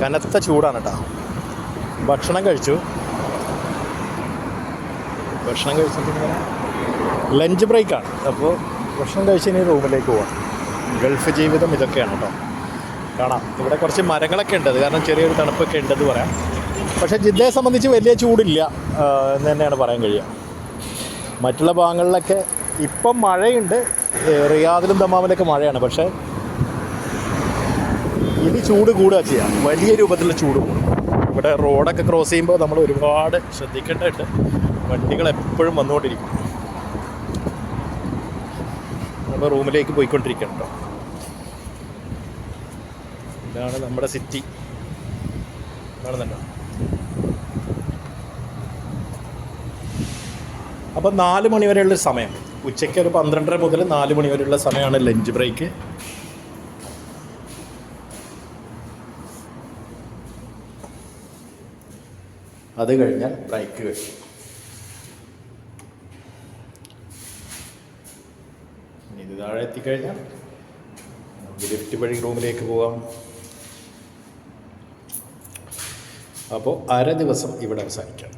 കനത്ത ചൂടാണ് കേട്ടോ ഭക്ഷണം കഴിച്ചു. ഭക്ഷണം കഴിച്ചിട്ട് ലഞ്ച് ബ്രേക്കാണ്. അപ്പോൾ ഭക്ഷണം കഴിച്ച് ഇനി റൂമിലേക്ക് പോവാം. ഗൾഫ് ജീവിതം ഇതൊക്കെയാണ് കേട്ടോ കാണാം. ഇവിടെ കുറച്ച് മരങ്ങളൊക്കെ ഉണ്ട്. കാരണം ചെറിയൊരു തണുപ്പൊക്കെ ഉണ്ടെന്ന് പറയാം. പക്ഷേ ജിദ്ദയെ സംബന്ധിച്ച് വലിയ ചൂടില്ല എന്ന് തന്നെയാണ് പറയാൻ കഴിയുക. മറ്റുള്ള ഭാഗങ്ങളിലൊക്കെ ഇപ്പം മഴയുണ്ട്. റിയാദിലും ദമാമിലൊക്കെ മഴയാണ്. പക്ഷേ ഇനി ചൂട് കൂടുക ചെയ്യാം. വലിയ രൂപത്തിലുള്ള ചൂട് കൂടും. ഇവിടെ റോഡൊക്കെ ക്രോസ് ചെയ്യുമ്പോൾ നമ്മൾ ഒരുപാട് ശ്രദ്ധിക്കേണ്ടതുണ്ട്. വണ്ടികൾ എപ്പോഴും വന്നുകൊണ്ടിരിക്കും. നമ്മൾ റൂമിലേക്ക് പോയിക്കൊണ്ടിരിക്കണം കേട്ടോ. ഇതാണ് നമ്മുടെ സിറ്റി കാണുന്നുണ്ടോ? അപ്പം നാല് മണി വരെയുള്ള സമയം. ഉച്ചയ്ക്ക് ഒരു പന്ത്രണ്ടര മുതൽ നാല് മണി വരെയുള്ള സമയമാണ് ലഞ്ച് ബ്രേക്ക്. അത് കഴിഞ്ഞാൽ ബ്രേക്ക് വെക്കും. ഇത് താഴെ എത്തിക്കഴിഞ്ഞാൽ ലിഫ്റ്റ് വഴി റൂമിലേക്ക് പോകാം. അപ്പോൾ അര ദിവസം ഇവിടെ അവസാനിക്കണം